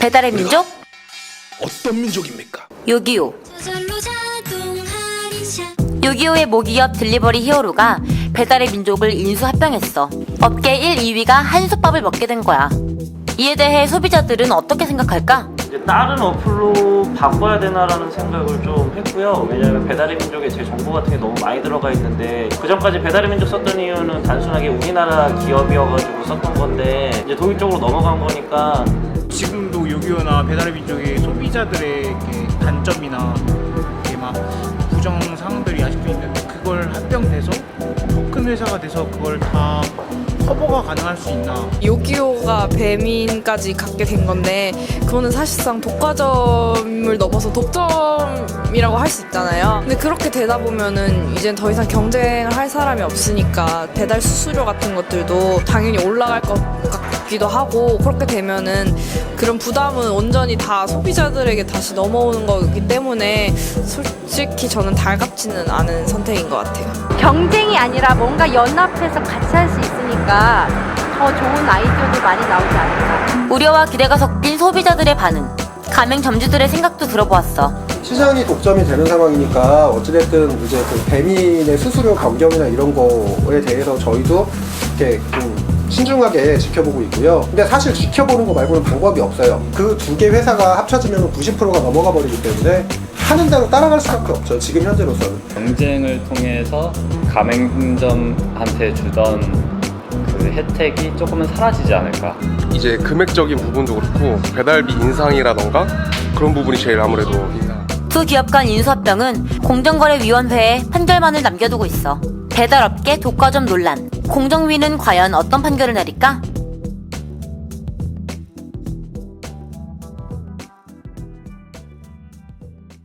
배달의 민족 어떤 민족입니까? 요기요 요기요의 모기업 딜리버리 히어로가 배달의 민족을 인수합병했어. 업계 1, 2위가 한솥밥을 먹게 된 거야. 이에 대해 소비자들은 어떻게 생각할까? 이제 다른 어플로 바꿔야 되나라는 생각을 좀 했고요. 왜냐하면 배달의 민족에 제 정보 같은 게 너무 많이 들어가 있는데 그 전까지 배달의 민족 썼던 이유는 단순하게 우리나라 기업이어가지고 썼던 건데 이제 독일 쪽으로 넘어간 거니까 지금 도 요기요나 배달의 민족이 소비자들에게 단점이나 이렇게 막 부정 회사가 돼서 그걸 다 커버가 가능할 수 있나 요기요가 배민까지 갖게 된 건데 그거는 사실상 독과점을 넘어서 독점이라고 할 수 있잖아요. 근데 그렇게 되다 보면은 이젠 더 이상 경쟁을 할 사람이 없으니까 배달 수수료 같은 것들도 당연히 올라갈 것 같기도 하고 그렇게 되면은 그런 부담은 온전히 다 소비자들에게 다시 넘어오는 거기 때문에 솔직히 저는 달갑지는 않은 선택인 것 같아요. 경쟁이 아니라 뭔가 연합해서 같이 할 수 있으니까 더 좋은 아이디어도 많이 나오지 않을까. 우려와 기대가 섞인 소비자들의 반응. 가맹점주들의 생각도 들어보았어. 시장이 독점이 되는 상황이니까 어찌됐든 이제 그 배민의 수수료 변경이나 이런 거에 대해서 저희도 이렇게 좀 신중하게 지켜보고 있고요. 근데 사실 지켜보는 거 말고는 방법이 없어요. 그 두 개 회사가 합쳐지면 90%가 넘어가 버리기 때문에 하는 대로 따라갈 수밖에 없죠. 지금 현재로서는. 경쟁을 통해서 가맹점한테 주던 그 혜택이 조금은 사라지지 않을까. 이제 금액적인 부분도 그렇고 배달비 인상이라던가 그런 부분이 제일 아무래도. 두 기업 간 인수합병은 공정거래위원회에 판결만을 남겨두고 있어. 배달업계 독과점 논란. 공정위는 과연 어떤 판결을 내릴까?